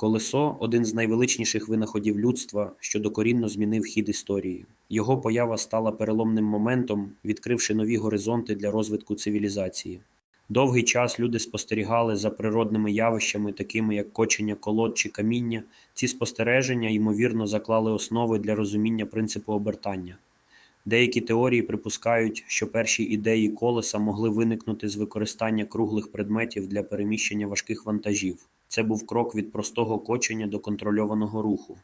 Колесо один з найвеличніших винаходів людства, що докорінно змінив хід історії. Його поява стала переломним моментом, відкривши нові горизонти для розвитку цивілізації. Довгий час люди спостерігали за природними явищами, такими як кочення колод чи каміння. Ці спостереження, ймовірно, заклали основи для розуміння принципу обертання. Деякі теорії припускають, що перші ідеї колеса могли виникнути з використання круглих предметів для переміщення важких вантажів. Це був крок від простого кочення до контрольованого руху.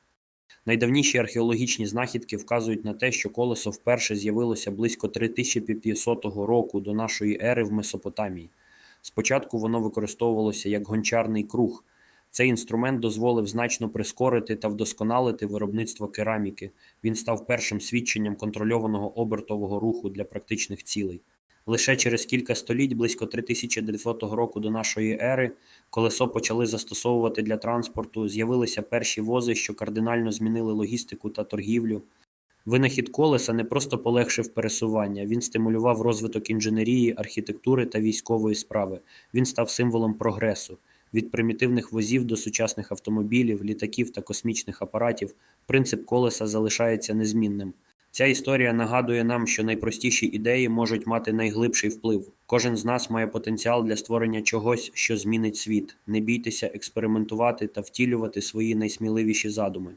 Найдавніші археологічні знахідки вказують на те, що колесо вперше з'явилося близько 3500 року до нашої ери в Месопотамії. Спочатку воно використовувалося як гончарний круг. Цей інструмент дозволив значно прискорити та вдосконалити виробництво кераміки. Він став першим свідченням контрольованого обертового руху для практичних цілей. Лише через кілька століть, близько 3900 року до нашої ери, колесо почали застосовувати для транспорту, з'явилися перші вози, що кардинально змінили логістику та торгівлю. Винахід колеса не просто полегшив пересування, він стимулював розвиток інженерії, архітектури та військової справи. Він став символом прогресу. Від примітивних возів до сучасних автомобілів, літаків та космічних апаратів принцип колеса залишається незмінним. Ця історія нагадує нам, що найпростіші ідеї можуть мати найглибший вплив. Кожен з нас має потенціал для створення чогось, що змінить світ. Не бійтеся експериментувати та втілювати свої найсміливіші задуми.